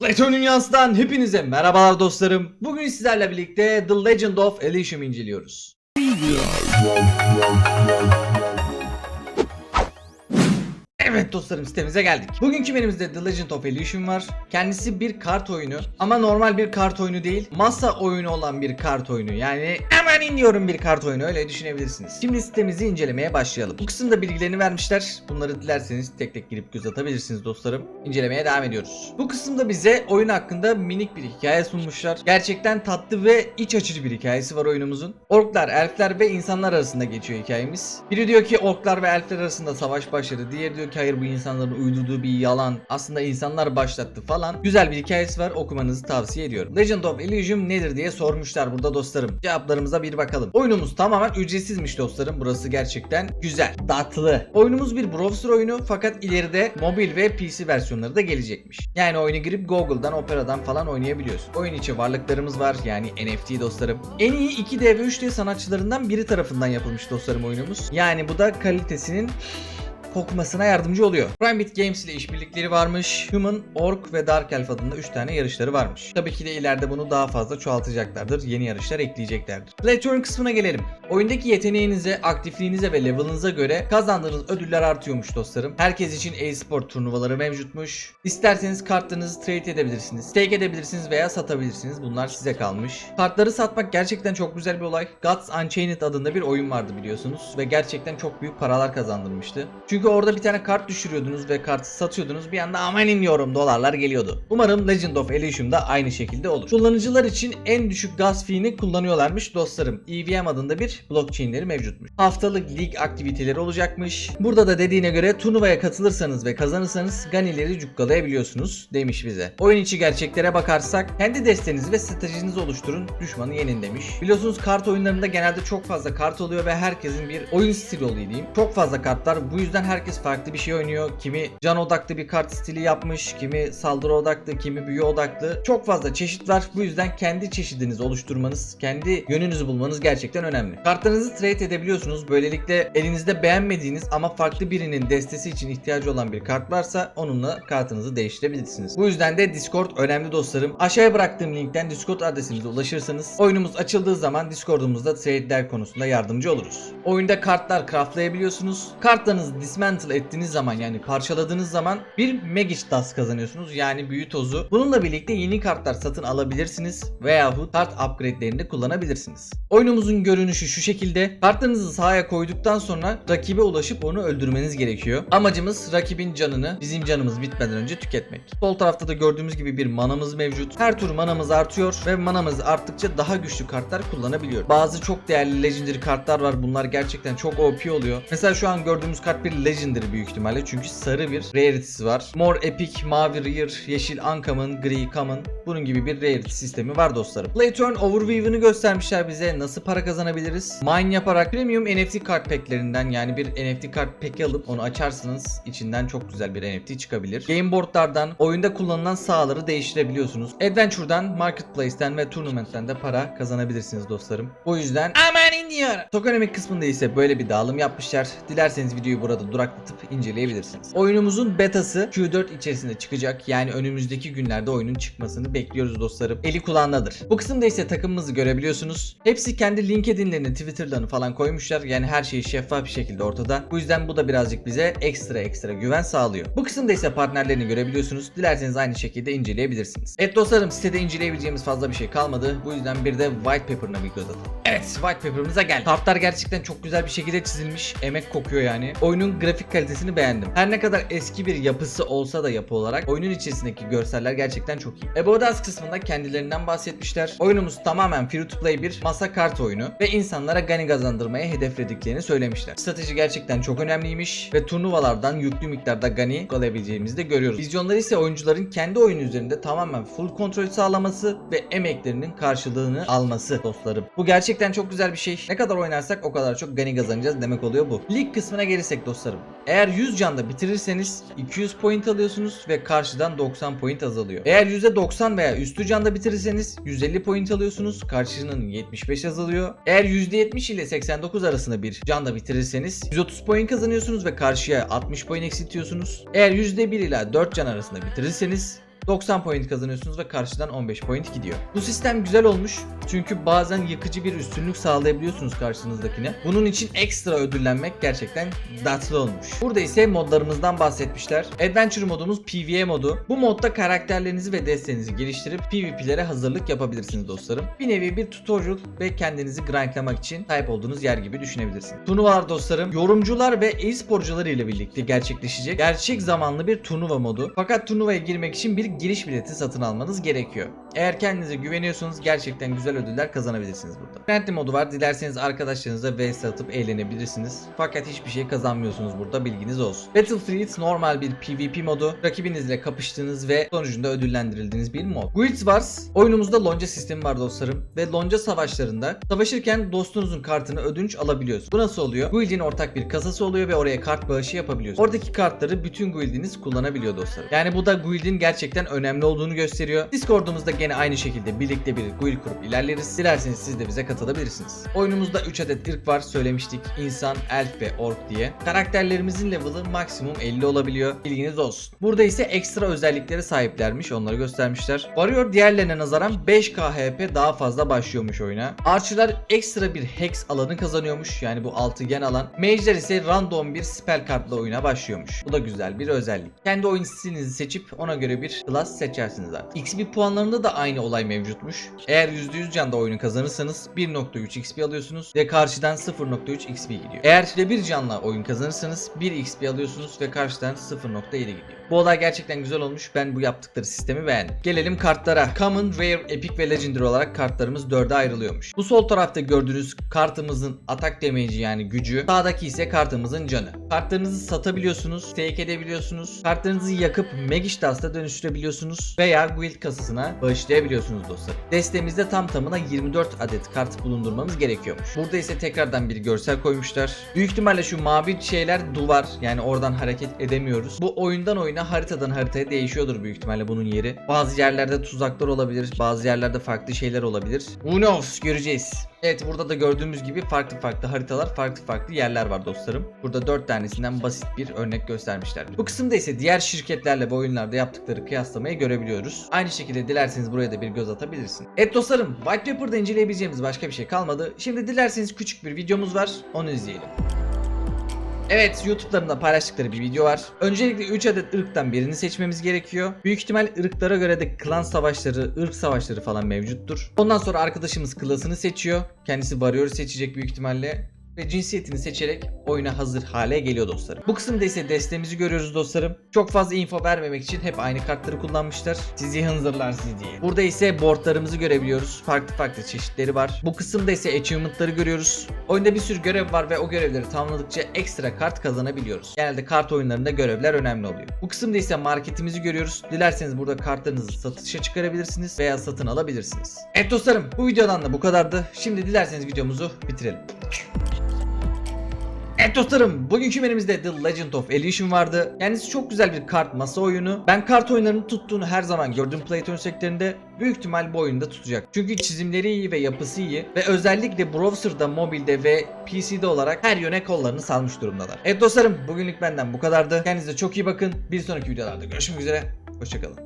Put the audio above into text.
Platon Dünyası'ndan hepinize merhabalar dostlarım. Bugün sizlerle birlikte The Legend of Elysium inceliyoruz. Evet dostlarım sitemize geldik. Bugünkü menümüzde The Legend of Elysium var. Kendisi bir kart oyunu ama normal bir kart oyunu değil. Masa oyunu olan bir kart oyunu. Yani hemen iniyorum bir kart oyunu öyle düşünebilirsiniz. Şimdi sitemizi incelemeye başlayalım. Bu kısımda bilgilerini vermişler. Bunları dilerseniz tek tek girip göz atabilirsiniz dostlarım. İncelemeye devam ediyoruz. Bu kısımda bize oyun hakkında minik bir hikaye sunmuşlar. Gerçekten tatlı ve iç açıcı bir hikayesi var oyunumuzun. Orklar, elfler ve insanlar arasında geçiyor hikayemiz. Biri diyor ki orklar ve elfler arasında savaş başladı. Diğeri diyor ki hayır bu insanların uydurduğu bir yalan. Aslında insanlar başlattı falan. Güzel bir hikayesi var okumanızı tavsiye ediyorum. Legend of Elysium nedir diye sormuşlar burada dostlarım. Cevaplarımıza bir bakalım. Oyunumuz tamamen ücretsizmiş dostlarım. Burası gerçekten güzel. Tatlı. Oyunumuz bir browser oyunu fakat ileride mobil ve PC versiyonları da gelecekmiş. Yani oyunu girip Google'dan, Opera'dan falan oynayabiliyorsun. Oyun içi varlıklarımız var yani NFT dostlarım. En iyi 2D ve 3D sanatçılarından biri tarafından yapılmış dostlarım oyunumuz. Yani bu da kalitesinin kokmasına yardımcı oluyor. Primebit Games ile işbirlikleri varmış. Human, Orc ve Dark Elf adında 3 tane yarışları varmış. Tabii ki de ileride bunu daha fazla çoğaltacaklardır. Yeni yarışlar ekleyeceklerdir. Play Turn kısmına gelelim. Oyundaki yeteneğinize, aktifliğinize ve level'ınıza göre kazandığınız ödüller artıyormuş dostlarım. Herkes için e-sport turnuvaları mevcutmuş. İsterseniz kartlarınızı trade edebilirsiniz. Stake edebilirsiniz veya satabilirsiniz. Bunlar size kalmış. Kartları satmak gerçekten çok güzel bir olay. Gods Unchained adında bir oyun vardı biliyorsunuz ve gerçekten çok büyük paralar kazandırmıştı. Çünkü orada bir tane kart düşürüyordunuz ve kartı satıyordunuz. Bir anda aman iniyorum dolarlar geliyordu. Umarım Legend of Elysium'da aynı şekilde olur. Kullanıcılar için en düşük gas fee'ni kullanıyorlarmış dostlarım. EVM adında bir blockchain'leri mevcutmuş. Haftalık lig aktiviteleri olacakmış. Burada da dediğine göre turnuvaya katılırsanız ve kazanırsanız ganileri cukkalayabiliyorsunuz demiş bize. Oyun içi gerçeklere bakarsak kendi destenizi ve stratejinizi oluşturun düşmanı yenin demiş. Biliyorsunuz kart oyunlarında genelde çok fazla kart oluyor ve herkesin bir oyun stili oluyor diyeyim. Çok fazla kartlar bu yüzden herkes farklı bir şey oynuyor. Kimi can odaklı bir kart stili yapmış, kimi saldırı odaklı, kimi büyü odaklı. Çok fazla çeşit var. Bu yüzden kendi çeşidinizi oluşturmanız, kendi yönünüzü bulmanız gerçekten önemli. Kartlarınızı trade edebiliyorsunuz. Böylelikle elinizde beğenmediğiniz ama farklı birinin destesi için ihtiyacı olan bir kart varsa onunla kartınızı değiştirebilirsiniz. Bu yüzden de Discord önemli dostlarım. Aşağıya bıraktığım linkten Discord adresimize ulaşırsanız oyunumuz açıldığı zaman Discord'umuzda trade'ler konusunda yardımcı oluruz. Oyunda kartlar craftlayabiliyorsunuz. Kartlarınızı dismantle ettiğiniz zaman yani parçaladığınız zaman bir Magic Dust kazanıyorsunuz yani büyü tozu. Bununla birlikte yeni kartlar satın alabilirsiniz veyahut kart upgrade'lerini de kullanabilirsiniz. Oyunumuzun görünüşü şu şekilde. Kartlarınızı sahaya koyduktan sonra rakibe ulaşıp onu öldürmeniz gerekiyor. Amacımız rakibin canını bizim canımız bitmeden önce tüketmek. Sol tarafta da gördüğümüz gibi bir manamız mevcut. Her tur manamız artıyor ve manamız arttıkça daha güçlü kartlar kullanabiliyor. Bazı çok değerli legendary kartlar var. Bunlar gerçekten çok OP oluyor. Mesela şu an gördüğümüz kart bir legendary büyük ihtimalle çünkü sarı bir rarity'si var. Mor epic, mavi rare, yeşil uncommon, gri common bunun gibi bir rarity sistemi var dostlarım. Play turn overview'ını göstermişler bize. Nasıl para kazanabiliriz? Mine yaparak premium NFT kart packlerinden yani bir NFT kart pack'i alıp onu açarsınız içinden çok güzel bir NFT çıkabilir. Game boardlardan oyunda kullanılan sahaları değiştirebiliyorsunuz. Adventure'dan, Marketplace'ten ve Tournament'ten de para kazanabilirsiniz dostlarım. O yüzden aman iniyorum. Tokenomic kısmında ise böyle bir dağılım yapmışlar. Dilerseniz videoyu burada duraklatıp inceleyebilirsiniz. Oyunumuzun betası Q4 içerisinde çıkacak. Yani önümüzdeki günlerde oyunun çıkmasını bekliyoruz dostlarım. Eli kulağındadır. Bu kısımda ise takımımızı görebiliyorsunuz. Hepsi kendi LinkedIn'lerini, Twitter'larını falan koymuşlar. Yani her şey şeffaf bir şekilde ortada. Bu yüzden bu da birazcık bize ekstra ekstra güven sağlıyor. Bu kısımda ise partnerlerini görebiliyorsunuz. Dilerseniz aynı şekilde inceleyebilirsiniz. Evet dostlarım sitede inceleyebileceğimiz fazla bir şey kalmadı. Bu yüzden bir de white paper'ına bir göz atalım. Evet white paper'ımıza gel. Kartlar gerçekten çok güzel bir şekilde çizilmiş. Emek kokuyor yani. Oyunun grafik kalitesini beğendim. Her ne kadar eski bir yapısı olsa da yapı olarak oyunun içerisindeki görseller gerçekten çok iyi. About Us kısmında kendilerinden bahsetmişler. Oyunumuz tamamen free to play bir masa kart oyunu ve insanlara gani kazandırmaya hedeflediklerini söylemişler. Strateji gerçekten çok önemliymiş ve turnuvalardan yüklü miktarda gani alabileceğimizi de görüyoruz. Vizyonları ise oyuncuların kendi oyunu üzerinde tamamen full kontrol sağlaması ve emeklerinin karşılığını alması dostlarım. Bu gerçekten çok güzel bir şey. Ne kadar oynarsak o kadar çok gani kazanacağız demek oluyor bu. Lig kısmına gelirsek dostlarım. Eğer 100 canda bitirirseniz 200 point alıyorsunuz ve karşıdan 90 point azalıyor. Eğer %90 veya üstü canda bitirirseniz 150 point alıyorsunuz. Karşının 75 azalıyor. Eğer %70 ile 89 arasında bir canda bitirirseniz 130 point kazanıyorsunuz ve karşıya 60 point eksiltiyorsunuz. Eğer %1 ile 4 can arasında bitirirseniz 90 point kazanıyorsunuz ve karşıdan 15 point gidiyor. Bu sistem güzel olmuş. Çünkü bazen yıkıcı bir üstünlük sağlayabiliyorsunuz karşınızdakine. Bunun için ekstra ödüllenmek gerçekten tatlı olmuş. Burada ise modlarımızdan bahsetmişler. Adventure modumuz PvE modu. Bu modda karakterlerinizi ve destenizi geliştirip PvP'lere hazırlık yapabilirsiniz dostlarım. Bir nevi bir tutorial ve kendinizi grindlamak için sahip olduğunuz yer gibi düşünebilirsiniz. Turnuvalar dostlarım yorumcular ve e-sporcular ile birlikte gerçekleşecek gerçek zamanlı bir turnuva modu. Fakat turnuvaya girmek için bir giriş bileti satın almanız gerekiyor. Eğer kendinize güveniyorsanız gerçekten güzel ödüller kazanabilirsiniz burada. Friendly modu var. Dilerseniz arkadaşlarınızla vs atıp eğlenebilirsiniz. Fakat hiçbir şey kazanmıyorsunuz burada bilginiz olsun. Battlefield normal bir PvP modu. Rakibinizle kapıştığınız ve sonucunda ödüllendirildiğiniz bir mod. Guild Wars oyunumuzda lonca sistemi var dostlarım ve lonca savaşlarında savaşırken dostunuzun kartını ödünç alabiliyorsunuz. Bu nasıl oluyor? Guild'in ortak bir kasası oluyor ve oraya kart bağışı yapabiliyorsunuz. Oradaki kartları bütün guildiniz kullanabiliyor dostlarım. Yani bu da guild'in gerçekten önemli olduğunu gösteriyor. Discord'umuzda gene aynı şekilde birlikte bir guild kurup ilerleriz. Dilerseniz siz de bize katılabilirsiniz. Oyunumuzda 3 adet ırk var söylemiştik. İnsan, elf ve ork diye. Karakterlerimizin level'ı maksimum 50 olabiliyor. Bilginiz olsun. Burada ise ekstra özelliklere sahiplermiş. Onları göstermişler. Warrior diğerlerine nazaran 5k HP daha fazla başlıyormuş oyuna. Archer'lar ekstra bir hex alanı kazanıyormuş. Yani bu altıgen alan. Mage'ler ise random bir spell kartla oyuna başlıyormuş. Bu da güzel bir özellik. Kendi oyun stilinizi seçip ona göre bir class seçersiniz artık. XP puanlarında da aynı olay mevcutmuş. Eğer %100 canda oyunu kazanırsanız 1.3 XP alıyorsunuz ve karşıdan 0.3 XP gidiyor. Eğer bir canla oyun kazanırsanız 1 XP alıyorsunuz ve karşıdan 0.7 gidiyor. Bu olay gerçekten güzel olmuş. Ben bu yaptıkları sistemi beğendim. Gelelim kartlara. Common, Rare, Epic ve Legendary olarak kartlarımız 4'e ayrılıyormuş. Bu sol tarafta gördüğünüz kartımızın atak damage'i yani gücü. Sağdaki ise kartımızın canı. Kartlarınızı satabiliyorsunuz, stake edebiliyorsunuz. Kartlarınızı yakıp Magic Dust'a dönüştürebiliyorsunuz veya guild kasasına bağışlayabiliyorsunuz dostlar. Destemizde tam tamına 24 adet kart bulundurmamız gerekiyormuş. Burada ise tekrardan bir görsel koymuşlar. Büyük ihtimalle şu mavi şeyler duvar yani oradan hareket edemiyoruz. Bu oyundan oyuna haritadan haritaya değişiyordur büyük ihtimalle bunun yeri. Bazı yerlerde tuzaklar olabilir, bazı yerlerde farklı şeyler olabilir. Who knows göreceğiz. Evet burada da gördüğümüz gibi farklı farklı haritalar, farklı farklı yerler var dostlarım. Burada 4 tanesinden basit bir örnek göstermişler. Bu kısımda ise diğer şirketlerle ve oyunlarda yaptıkları kıyaslamayı görebiliyoruz. Aynı şekilde dilerseniz buraya da bir göz atabilirsiniz. Evet dostlarım White Paper'da inceleyebileceğimiz başka bir şey kalmadı. Şimdi dilerseniz küçük bir videomuz var. Onu izleyelim. Evet YouTube'larında paylaştıkları bir video var. Öncelikle 3 adet ırktan birini seçmemiz gerekiyor. Büyük ihtimal ırklara göre de klan savaşları, ırk savaşları falan mevcuttur. Ondan sonra arkadaşımız klasını seçiyor. Kendisi Warrior'ı seçecek büyük ihtimalle ve cinsiyetini seçerek oyuna hazır hale geliyor dostlarım. Bu kısımda ise destemizi görüyoruz dostlarım. Çok fazla info vermemek için hep aynı kartları kullanmışlar. Sizi hınzırlar sizi diye. Burada ise boardlarımızı görebiliyoruz. Farklı farklı çeşitleri var. Bu kısımda ise achievement'ları görüyoruz. Oyunda bir sürü görev var ve o görevleri tamamladıkça ekstra kart kazanabiliyoruz. Genelde kart oyunlarında görevler önemli oluyor. Bu kısımda ise marketimizi görüyoruz. Dilerseniz burada kartlarınızı satışa çıkarabilirsiniz veya satın alabilirsiniz. Evet dostlarım bu videodan da bu kadardı. Şimdi dilerseniz videomuzu bitirelim. Evet dostlarım bugünkü menümüzde The Legend of Illusion vardı. Kendisi çok güzel bir kart masa oyunu. Ben kart oyunlarının tuttuğunu her zaman gördüm Playtone sektöründe. Büyük ihtimal bu oyunda tutacak. Çünkü çizimleri iyi ve yapısı iyi. Ve özellikle browser'da, mobilde ve PC'de olarak her yöne kollarını salmış durumdalar. Evet dostlarım bugünlük benden bu kadardı. Kendinize çok iyi bakın. Bir sonraki videolarda görüşmek üzere. Hoşçakalın.